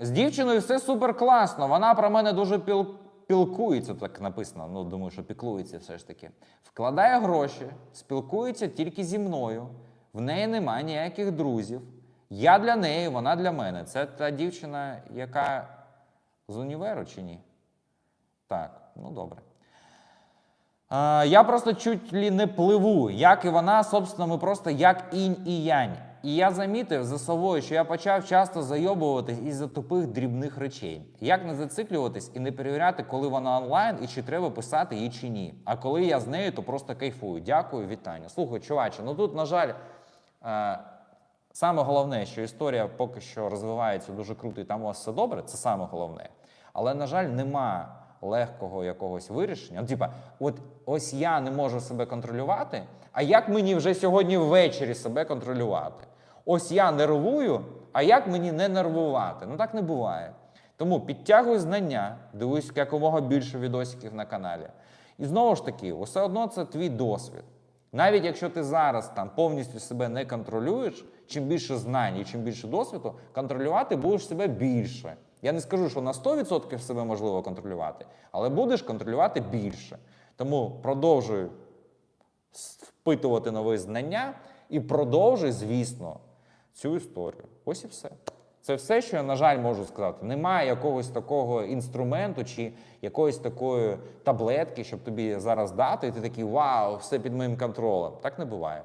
З дівчиною все супер класно. Вона про мене дуже піл... пілкується, так написано. Ну, думаю, що піклується все ж таки. Вкладає гроші, спілкується тільки зі мною. В неї немає ніяких друзів. Я для неї, вона для мене. Це та дівчина, яка з універу чи ні? Так, ну добре. А, я просто чуть ли не пливу, як і вона, собственно, ми просто як інь і янь. І я замітив за собою, що я почав часто зайобуватись із-за тупих дрібних речей. Як не зациклюватись і не перевіряти, коли вона онлайн і чи треба писати їй чи ні. А коли я з нею, то просто кайфую. Дякую, вітання. Слухай, чуваче, ну тут, на жаль, е, саме головне, що історія поки що розвивається дуже круто, і там у вас все добре, це саме головне. Але, на жаль, нема легкого якогось вирішення. Ну, типа, от ось я не можу себе контролювати, а як мені вже сьогодні ввечері себе контролювати? Ось я нервую, а як мені не нервувати? Ну так не буває. Тому підтягуй знання, дивись якомога більше відосиків на каналі. І знову ж таки, все одно це твій досвід. Навіть якщо ти зараз там повністю себе не контролюєш, чим більше знань і чим більше досвіду, контролювати будеш себе більше. Я не скажу, що на 100% себе можливо контролювати, але будеш контролювати більше. Тому продовжуй впитувати нові знання і продовжуй, звісно, цю історію. Ось і все. Це все, що я, на жаль, можу сказати. Немає якогось такого інструменту чи якоїсь такої таблетки, щоб тобі зараз дати, і ти такий вау, все під моїм контролем. Так не буває.